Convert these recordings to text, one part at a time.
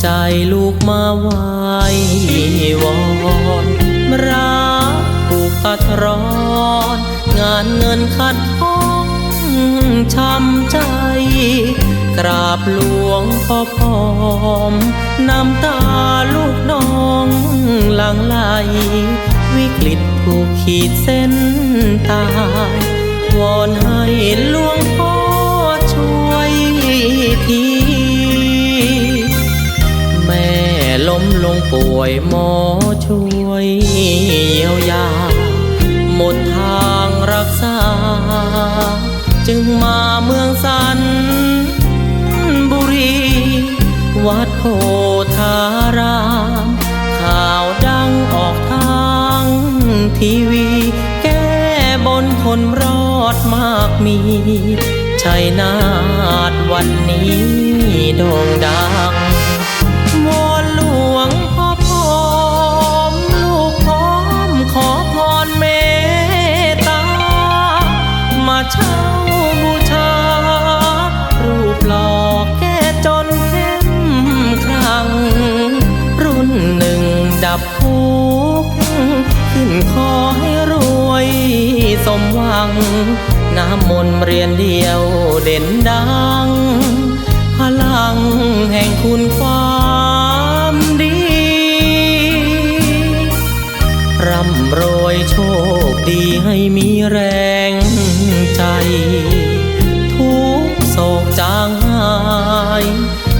ใจลูกมาไหว้วอนรักผูกพัดร้อน งานเงินขัดข้องช้ำใจ กราบหลวงพ่อพร้อมน้ำตาลูกน้องหลังไหลวิกฤตถูกขีดเส้นตายวอนให้หลวงพ่อช่วยที ป่วยหมอช่วยเยียวยา หมดทางรักษา จึงมาเมืองสันบุรี วัดโพธารามข่าวดังออกทางทีวี แก้บนคนรอดมากมีชัยนาทวันนี้โด่งดัง ขอให้รวยสมหวัง น้ำมนต์เรียนเดียวเด่นดัง พลังแห่งคุณความดี ร่ำรวยโชคดีให้มีแรงใจ ทุกโศกจางหาย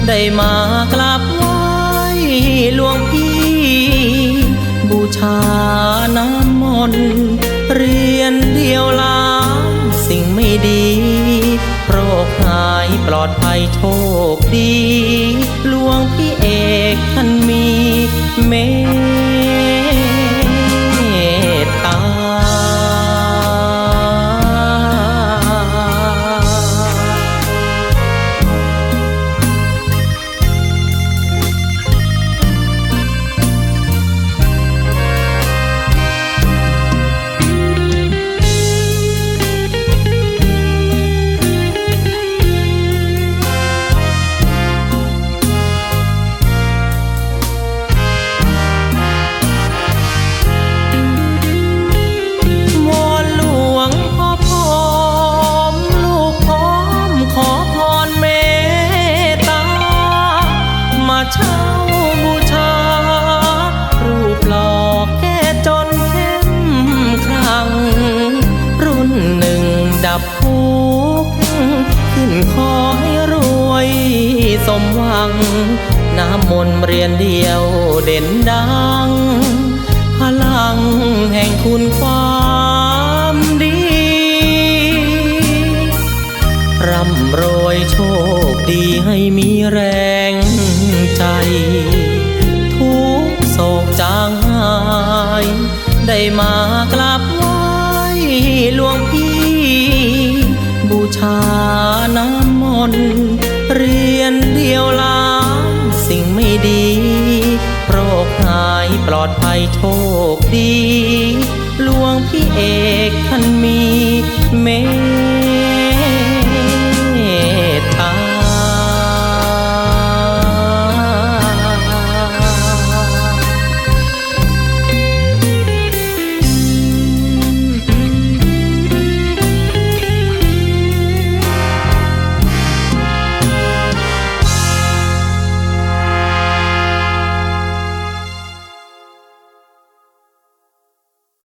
ได้มากราบไหว้หลวงพี่บูชาายปลอดภัยโชคดีหลวงพี่เอกท่านมีเมต ขอให้รวยสมหวัง น้ำมนต์เรียนเดียวเด่นดัง พลังแห่งคุณความดี ร่ำรวยโชคดีให้มีแรงใจ ทุกโศกจางหาย ได้มากราบไหว้หลวงพี่บูชา ปลอดภัยโชคดี หลวงพี่เอกท่านมีเม